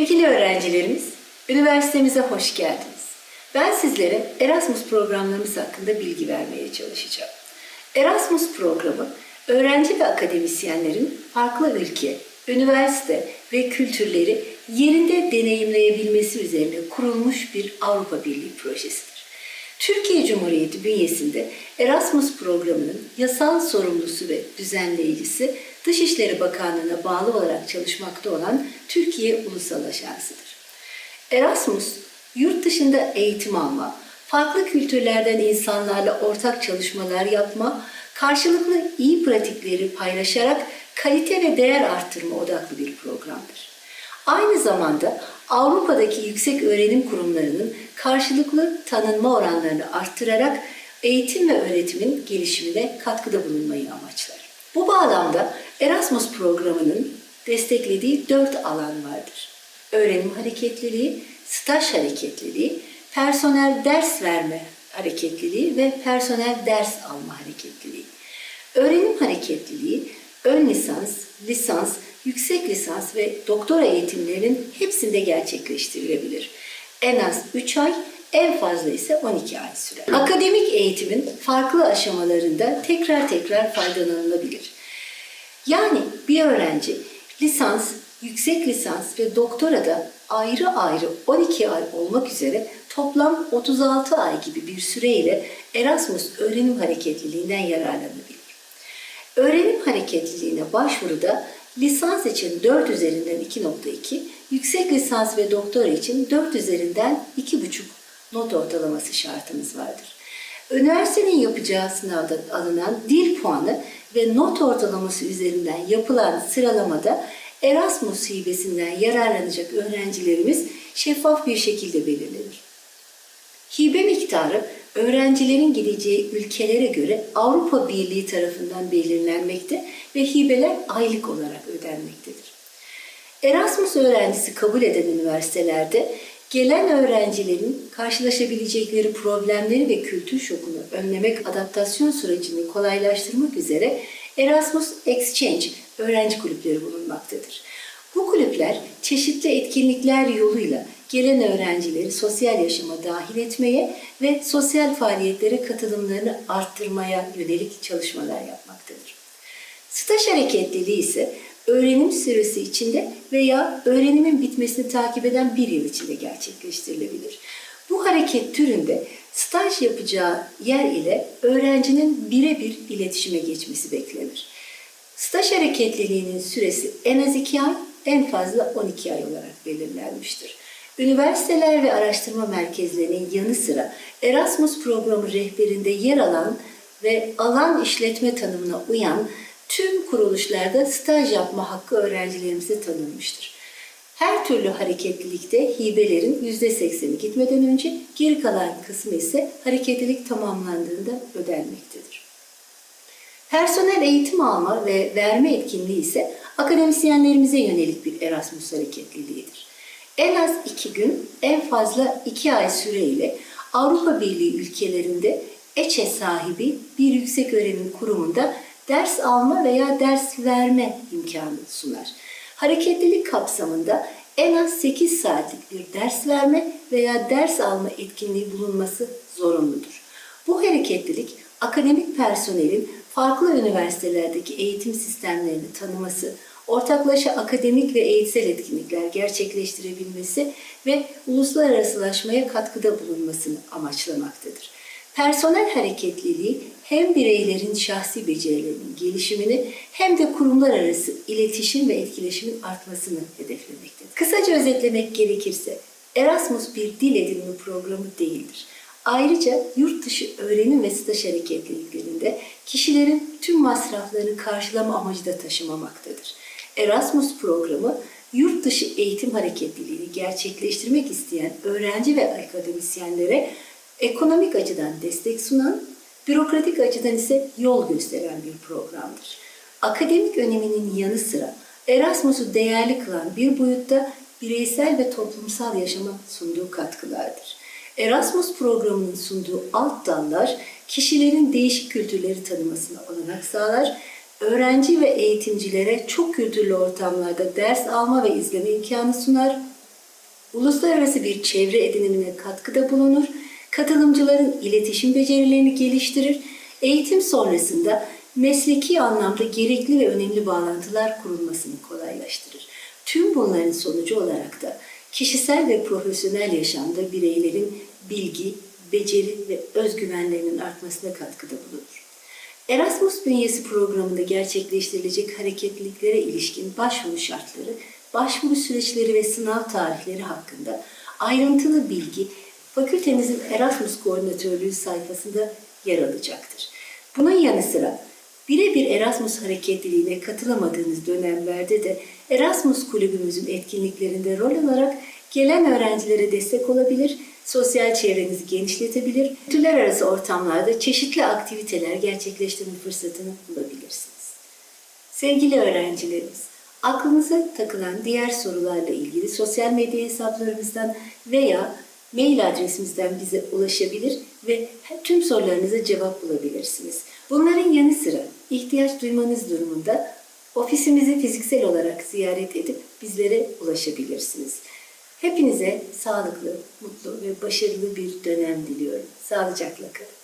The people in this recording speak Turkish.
Sevgili öğrencilerimiz, üniversitemize hoş geldiniz. Ben sizlere Erasmus programlarımız hakkında bilgi vermeye çalışacağım. Erasmus programı, öğrenci ve akademisyenlerin farklı ülke, üniversite ve kültürleri yerinde deneyimleyebilmesi üzerine kurulmuş bir Avrupa Birliği projesidir. Türkiye Cumhuriyeti bünyesinde Erasmus programının yasal sorumlusu ve düzenleyicisi Dışişleri Bakanlığı'na bağlı olarak çalışmakta olan Türkiye Ulusal Ajansı'dır. Erasmus, yurt dışında eğitim alma, farklı kültürlerden insanlarla ortak çalışmalar yapma, karşılıklı iyi pratikleri paylaşarak kalite ve değer arttırma odaklı bir programdır. Aynı zamanda Avrupa'daki yüksek öğrenim kurumlarının karşılıklı tanınma oranlarını arttırarak eğitim ve öğretimin gelişimine katkıda bulunmayı amaçlar. Bu bağlamda Erasmus programının desteklediği dört alan vardır. Öğrenim hareketliliği, staj hareketliliği, personel ders verme hareketliliği ve personel ders alma hareketliliği. Öğrenim hareketliliği, ön lisans, lisans, yüksek lisans ve doktora eğitimlerinin hepsinde gerçekleştirilebilir. En az 3 ay, en fazla ise 12 ay sürer. Akademik eğitimin farklı aşamalarında tekrar tekrar faydalanılabilir. Yani bir öğrenci lisans, yüksek lisans ve doktorada ayrı ayrı 12 ay olmak üzere toplam 36 ay gibi bir süreyle Erasmus öğrenim hareketliliğinden yararlanabilir. Öğrenim hareketliliğine başvuruda lisans için 4 üzerinden 2.2, yüksek lisans ve doktora için 4 üzerinden 2.5 not ortalaması şartımız vardır. Üniversitenin yapacağı sınavda alınan dil puanı ve not ortalaması üzerinden yapılan sıralamada Erasmus hibesinden yararlanacak öğrencilerimiz şeffaf bir şekilde belirlenir. Hibe miktarı öğrencilerin gideceği ülkelere göre Avrupa Birliği tarafından belirlenmekte ve hibeler aylık olarak ödenmektedir. Erasmus öğrencisi kabul eden üniversitelerde gelen öğrencilerin karşılaşabilecekleri problemleri ve kültür şokunu önlemek adaptasyon sürecini kolaylaştırmak üzere Erasmus Exchange öğrenci kulüpleri bulunmaktadır. Bu kulüpler çeşitli etkinlikler yoluyla gelen öğrencileri sosyal yaşama dahil etmeye ve sosyal faaliyetlere katılımlarını arttırmaya yönelik çalışmalar yapmaktadır. Staj hareketliliği ise öğrenim süresi içinde veya öğrenimin bitmesini takip eden bir yıl içinde gerçekleştirilebilir. Bu hareket türünde staj yapacağı yer ile öğrencinin birebir iletişime geçmesi beklenir. Staj hareketliliğinin süresi en az 2 ay, en fazla 12 ay olarak belirlenmiştir. Üniversiteler ve araştırma merkezlerinin yanı sıra Erasmus programı rehberinde yer alan ve alan işletme tanımına uyan tüm kuruluşlarda staj yapma hakkı öğrencilerimize tanınmıştır. Her türlü hareketlilikte hibelerin %80'i gitmeden önce geri kalan kısmı ise hareketlilik tamamlandığında ödenmektedir. Personel eğitim alma ve verme etkinliği ise akademisyenlerimize yönelik bir Erasmus hareketliliğidir. En az iki gün, en fazla iki ay süreyle Avrupa Birliği ülkelerinde EÇE sahibi bir yüksek öğrenim kurumunda ders alma veya ders verme imkanı sunar. Hareketlilik kapsamında en az 8 saatlik bir ders verme veya ders alma etkinliği bulunması zorunludur. Bu hareketlilik akademik personelin farklı üniversitelerdeki eğitim sistemlerini tanıması, ortaklaşa akademik ve eğitsel etkinlikler gerçekleştirebilmesi ve uluslararasılaşmaya katkıda bulunmasını amaçlamaktadır. Personel hareketliliği hem bireylerin şahsi becerilerinin gelişimini hem de kurumlar arası iletişim ve etkileşimin artmasını hedeflemektedir. Kısaca özetlemek gerekirse Erasmus bir dil edinme programı değildir. Ayrıca yurt dışı öğrenim ve staj hareketliliklerinde kişilerin tüm masraflarını karşılama amacı da taşımamaktadır. Erasmus programı yurt dışı eğitim hareketliliğini gerçekleştirmek isteyen öğrenci ve akademisyenlere ekonomik açıdan destek sunan, bürokratik açıdan ise yol gösteren bir programdır. Akademik öneminin yanı sıra Erasmus'u değerli kılan bir boyutta bireysel ve toplumsal yaşama sunduğu katkılardır. Erasmus programının sunduğu alt dallar kişilerin değişik kültürleri tanımasına olanak sağlar, öğrenci ve eğitimcilere çok kültürlü ortamlarda ders alma ve izleme imkanı sunar, uluslararası bir çevre edinimine katkıda bulunur, katılımcıların iletişim becerilerini geliştirir, eğitim sonrasında mesleki anlamda gerekli ve önemli bağlantılar kurulmasını kolaylaştırır. Tüm bunların sonucu olarak da kişisel ve profesyonel yaşamda bireylerin bilgi, beceri ve özgüvenlerinin artmasına katkıda bulunur. Erasmus bünyesi programında gerçekleştirilecek hareketliliklere ilişkin başvuru şartları, başvuru süreçleri ve sınav tarihleri hakkında ayrıntılı bilgi fakültemizin Erasmus Koordinatörlüğü sayfasında yer alacaktır. Bunun yanı sıra birebir Erasmus hareketliliğine katılamadığınız dönemlerde de Erasmus kulübümüzün etkinliklerinde rol alarak gelen öğrencilere destek olabilir, sosyal çevrenizi genişletebilir, kültürler arası ortamlarda çeşitli aktiviteler gerçekleştirme fırsatını bulabilirsiniz. Sevgili öğrencilerimiz, aklınıza takılan diğer sorularla ilgili sosyal medya hesaplarımızdan veya mail adresimizden bize ulaşabilir ve tüm sorularınıza cevap bulabilirsiniz. Bunların yanı sıra ihtiyaç duymanız durumunda ofisimizi fiziksel olarak ziyaret edip bizlere ulaşabilirsiniz. Hepinize sağlıklı, mutlu ve başarılı bir dönem diliyorum. Sağlıcakla kalın.